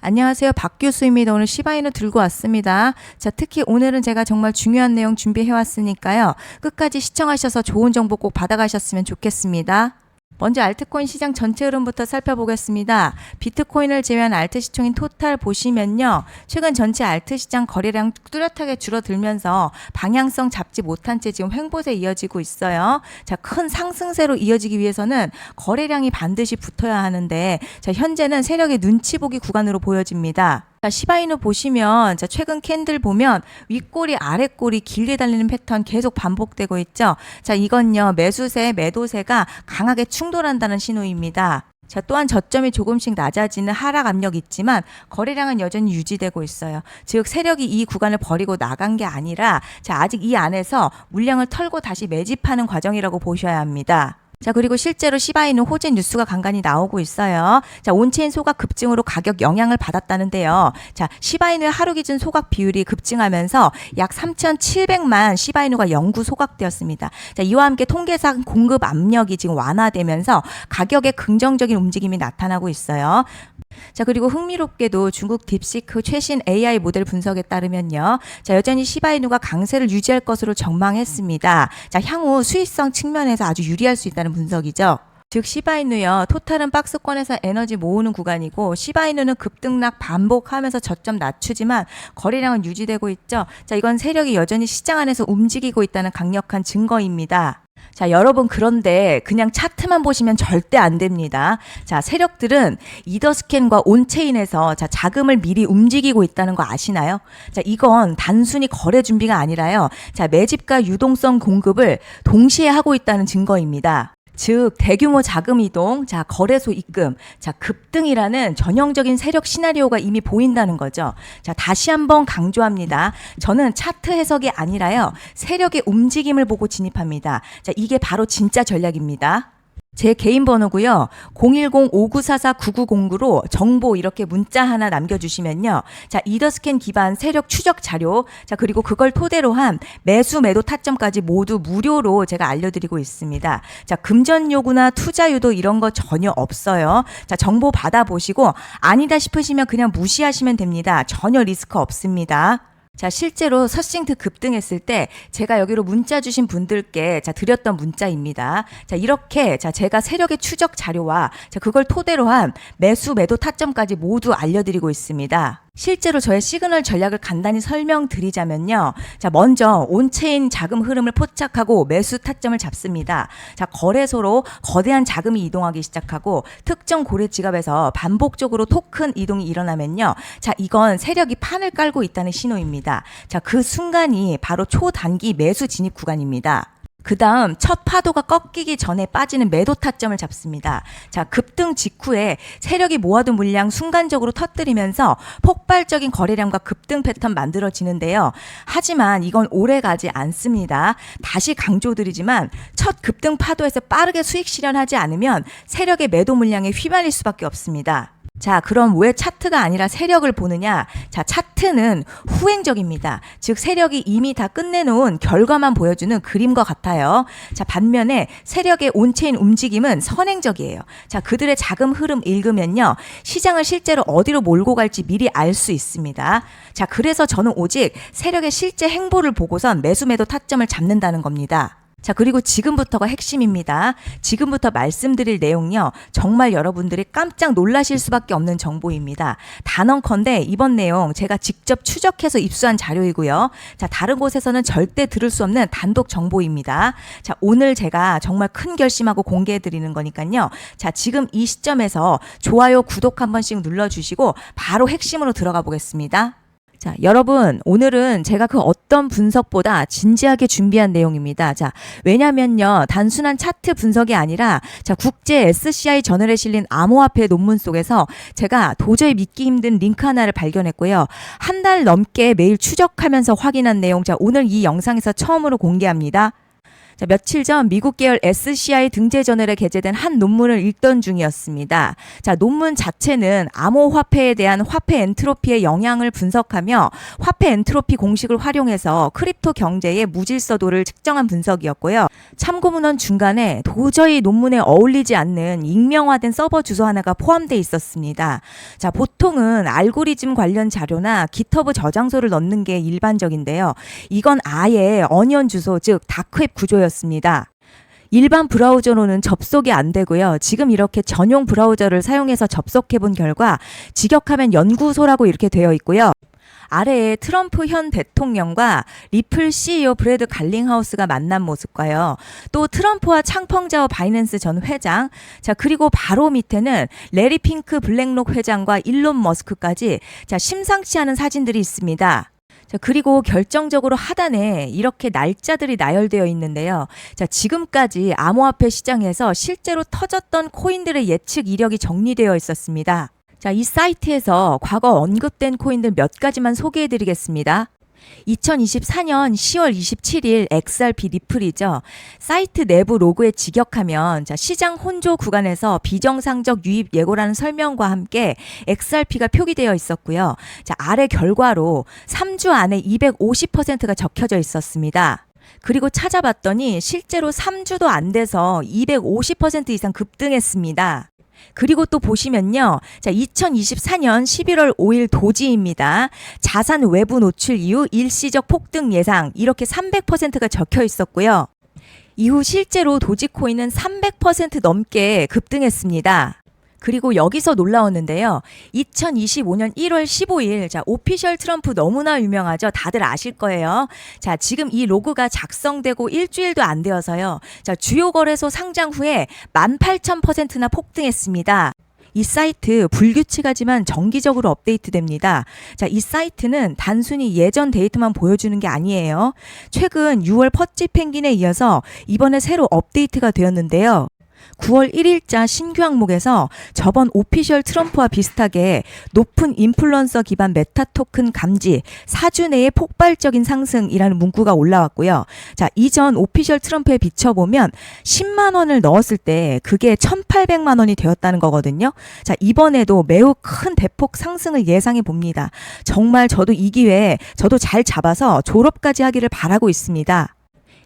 안녕하세요. 박 교수입니다. 오늘 시바이누 들고 왔습니다. 자, 특히 오늘은 제가 정말 중요한 내용 준비해 왔으니까요. 끝까지 시청하셔서 좋은 정보 꼭 받아가셨으면 좋겠습니다. 먼저 알트코인 시장 전체 흐름부터 살펴보겠습니다. 비트코인을 제외한 알트 시총인 토탈 보시면요. 최근 전체 알트 시장 거래량 뚜렷하게 줄어들면서 방향성 잡지 못한 채 지금 횡보세 이어지고 있어요. 자, 큰 상승세로 이어지기 위해서는 거래량이 반드시 붙어야 하는데 자, 현재는 세력의 눈치 보기 구간으로 보여집니다. 자, 시바이누 보시면 자, 최근 캔들 보면 윗꼬리 아랫꼬리 길게 달리는 패턴 계속 반복되고 있죠. 자, 이건요. 매수세, 매도세가 강하게 충돌한다는 신호입니다. 자, 또한 저점이 조금씩 낮아지는 하락 압력이 있지만 거래량은 여전히 유지되고 있어요. 즉 세력이 이 구간을 버리고 나간 게 아니라 자, 아직 이 안에서 물량을 털고 다시 매집하는 과정이라고 보셔야 합니다. 자, 그리고 실제로 시바이는 호재 뉴스가 간간히 나오고 있어요. 자, 온체인 소각 급증으로 가격 영향을 받았다는데요. 자, 시바이누의 하루 기준 소각 비율이 급증하면서 약 3,700만 시바이누가 영구 소각되었습니다. 자, 이와 함께 통계상 공급 압력이 지금 완화되면서 가격에 긍정적인 움직임이 나타나고 있어요. 자, 그리고 흥미롭게도 중국 딥시크 최신 AI 모델 분석에 따르면요. 자, 여전히 시바이누가 강세를 유지할 것으로 전망했습니다. 자, 향후 수익성 측면에서 아주 유리할 수 있다는 분석이죠. 즉 시바이누요 토탈은 박스권에서 에너지 모으는 구간이고 시바이누는 급등락 반복하면서 저점 낮추지만 거래량은 유지되고 있죠. 자 이건 세력이 여전히 시장 안에서 움직이고 있다는 강력한 증거입니다. 자, 여러분, 그런데 그냥 차트만 보시면 절대 안 됩니다. 자, 세력들은 이더스캔과 온체인에서 자, 자금을 미리 움직이고 있다는 거 아시나요? 자, 이건 단순히 거래 준비가 아니라요. 자, 매집과 유동성 공급을 동시에 하고 있다는 증거입니다. 즉 대규모 자금 이동, 자 거래소 입금, 자 급등이라는 전형적인 세력 시나리오가 이미 보인다는 거죠. 자 다시 한번 강조합니다. 저는 차트 해석이 아니라요 세력의 움직임을 보고 진입합니다. 자 이게 바로 진짜 전략입니다. 제 개인 번호고요. 010-5944-9909로 정보 이렇게 문자 하나 남겨주시면요. 자, 이더스캔 기반 세력 추적 자료, 자, 그리고 그걸 토대로 한 매수 매도 타점까지 모두 무료로 제가 알려드리고 있습니다. 자, 금전 요구나 투자 유도 이런 거 전혀 없어요. 자, 정보 받아보시고 아니다 싶으시면 그냥 무시하시면 됩니다. 전혀 리스크 없습니다. 자, 실제로 서싱트 급등했을 때 제가 여기로 문자 주신 분들께 자, 드렸던 문자입니다. 자, 이렇게 자, 제가 세력의 추적 자료와 자, 그걸 토대로 한 매수 매도 타점까지 모두 알려드리고 있습니다. 실제로 저의 시그널 전략을 간단히 설명드리자면요. 자, 먼저 온체인 자금 흐름을 포착하고 매수 타점을 잡습니다. 자, 거래소로 거대한 자금이 이동하기 시작하고 특정 고래 지갑에서 반복적으로 토큰 이동이 일어나면요. 자, 이건 세력이 판을 깔고 있다는 신호입니다. 자, 그 순간이 바로 초단기 매수 진입 구간입니다. 그 다음 첫 파도가 꺾이기 전에 빠지는 매도 타점을 잡습니다. 자, 급등 직후에 세력이 모아둔 물량 순간적으로 터뜨리면서 폭발적인 거래량과 급등 패턴 만들어지는데요. 하지만 이건 오래 가지 않습니다. 다시 강조드리지만 첫 급등 파도에서 빠르게 수익 실현하지 않으면 세력의 매도 물량에 휘말릴 수밖에 없습니다. 자, 그럼 왜 차트가 아니라 세력을 보느냐? 자, 차트는 후행적입니다. 즉, 세력이 이미 다 끝내놓은 결과만 보여주는 그림과 같아요. 자, 반면에 세력의 온체인 움직임은 선행적이에요. 자, 그들의 자금 흐름 읽으면요. 시장을 실제로 어디로 몰고 갈지 미리 알 수 있습니다. 자, 그래서 저는 오직 세력의 실제 행보를 보고선 매수 매도 타점을 잡는다는 겁니다. 자, 그리고 지금부터가 핵심입니다. 지금부터 말씀드릴 내용요. 정말 여러분들이 깜짝 놀라실 수밖에 없는 정보입니다. 단언컨대 이번 내용 제가 직접 추적해서 입수한 자료이고요. 자, 다른 곳에서는 절대 들을 수 없는 단독 정보입니다. 자, 오늘 제가 정말 큰 결심하고 공개해 드리는 거니까요. 자, 지금 이 시점에서 좋아요, 구독 한 번씩 눌러 주시고 바로 핵심으로 들어가 보겠습니다. 자, 여러분, 오늘은 제가 그 어떤 분석보다 진지하게 준비한 내용입니다. 자, 왜냐면요, 단순한 차트 분석이 아니라, 자, 국제 SCI 저널에 실린 암호화폐 논문 속에서 제가 도저히 믿기 힘든 링크 하나를 발견했고요. 한 달 넘게 매일 추적하면서 확인한 내용, 자, 오늘 이 영상에서 처음으로 공개합니다. 자, 며칠 전 미국 계열 SCI 등재 저널에 게재된 한 논문을 읽던 중이었습니다. 자, 논문 자체는 암호화폐에 대한 화폐 엔트로피의 영향을 분석하며 화폐 엔트로피 공식을 활용해서 크립토 경제의 무질서도를 측정한 분석이었고요. 참고 문헌 중간에 도저히 논문에 어울리지 않는 익명화된 서버 주소 하나가 포함되어 있었습니다. 자, 보통은 알고리즘 관련 자료나 기터브 저장소를 넣는 게 일반적인데요. 이건 아예 어니언 주소, 즉 다크웹 구조였습니다. 일반 브라우저로는 접속이 안 되고요. 지금 이렇게 전용 브라우저를 사용해서 접속해 본 결과 직역하면 연구소라고 이렇게 되어 있고요. 아래에 트럼프 현 대통령과 리플 CEO 브래드 갈링하우스가 만난 모습과요. 또 트럼프와 창펑자오 바이낸스 전 회장, 자 그리고 바로 밑에는 레리 핑크 블랙록 회장과 일론 머스크까지 자 심상치 않은 사진들이 있습니다. 자, 그리고 결정적으로 하단에 이렇게 날짜들이 나열되어 있는데요. 자, 지금까지 암호화폐 시장에서 실제로 터졌던 코인들의 예측 이력이 정리되어 있었습니다. 자, 이 사이트에서 과거 언급된 코인들 몇 가지만 소개해 드리겠습니다. 2024년 10월 27일 XRP 리플이죠. 사이트 내부 로고에 직역하면 자, 시장 혼조 구간에서 비정상적 유입 예고라는 설명과 함께 XRP가 표기되어 있었고요. 자, 아래 결과로 3주 안에 250%가 적혀져 있었습니다. 그리고 찾아봤더니 실제로 3주도 안 돼서 250% 이상 급등했습니다. 그리고 또 보시면요. 자, 2024년 11월 5일 도지입니다. 자산 외부 노출 이후 일시적 폭등 예상 이렇게 300%가 적혀 있었고요. 이후 실제로 도지코인은 300% 넘게 급등했습니다. 그리고 여기서 놀라웠는데요. 2025년 1월 15일, 자, 오피셜 트럼프 너무나 유명하죠. 다들 아실 거예요. 자, 지금 이 로고가 작성되고 일주일도 안 되어서요. 자, 주요 거래소 상장 후에 18,000%나 폭등했습니다. 이 사이트 불규칙하지만 정기적으로 업데이트됩니다. 자, 이 사이트는 단순히 예전 데이터만 보여주는 게 아니에요. 최근 6월 퍼찌 펭귄에 이어서 이번에 새로 업데이트가 되었는데요. 9월 1일자 신규 항목에서 저번 오피셜 트럼프와 비슷하게 높은 인플루언서 기반 메타 토큰 감지 4주 내에 폭발적인 상승이라는 문구가 올라왔고요. 자, 이전 오피셜 트럼프에 비춰보면 10만 원을 넣었을 때 그게 1,800만 원이 되었다는 거거든요. 자, 이번에도 매우 큰 대폭 상승을 예상해 봅니다. 정말 저도 이 기회에 저도 잘 잡아서 졸업까지 하기를 바라고 있습니다.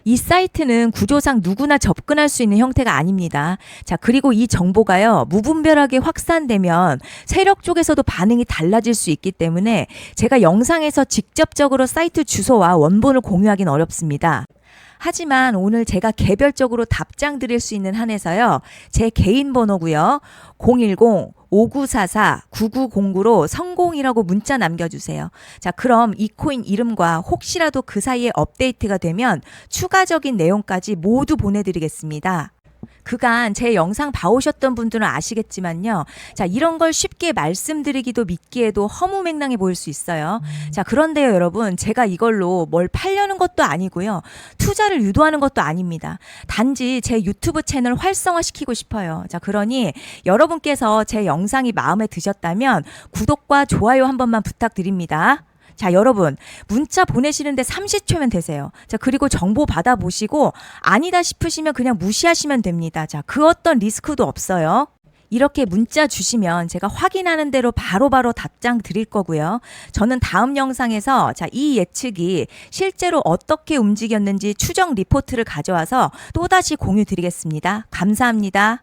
이 사이트는 구조상 누구나 접근할 수 있는 형태가 아닙니다. 자, 그리고 이 정보가요, 무분별하게 확산되면 세력 쪽에서도 반응이 달라질 수 있기 때문에 제가 영상에서 직접적으로 사이트 주소와 원본을 공유하기는 어렵습니다. 하지만 오늘 제가 개별적으로 답장 드릴 수 있는 한에서요, 제 개인 번호고요, 010-5944-9909로 성공이라고 문자 남겨주세요. 자, 그럼 이 코인 이름과 혹시라도 그 사이에 업데이트가 되면 추가적인 내용까지 모두 보내드리겠습니다. 그간 제 영상 봐오셨던 분들은 아시겠지만요. 자, 이런 걸 쉽게 말씀드리기도 믿기에도 허무맹랑해 보일 수 있어요. 자, 그런데요, 여러분. 제가 이걸로 뭘 팔려는 것도 아니고요. 투자를 유도하는 것도 아닙니다. 단지 제 유튜브 채널 활성화시키고 싶어요. 자, 그러니 여러분께서 제 영상이 마음에 드셨다면 구독과 좋아요 한 번만 부탁드립니다. 자, 여러분, 문자 보내시는데 30초면 되세요. 자, 그리고 정보 받아보시고 아니다 싶으시면 그냥 무시하시면 됩니다. 자, 그 어떤 리스크도 없어요. 이렇게 문자 주시면 제가 확인하는 대로 바로바로 답장 드릴 거고요. 저는 다음 영상에서 자, 이 예측이 실제로 어떻게 움직였는지 추정 리포트를 가져와서 또다시 공유 드리겠습니다. 감사합니다.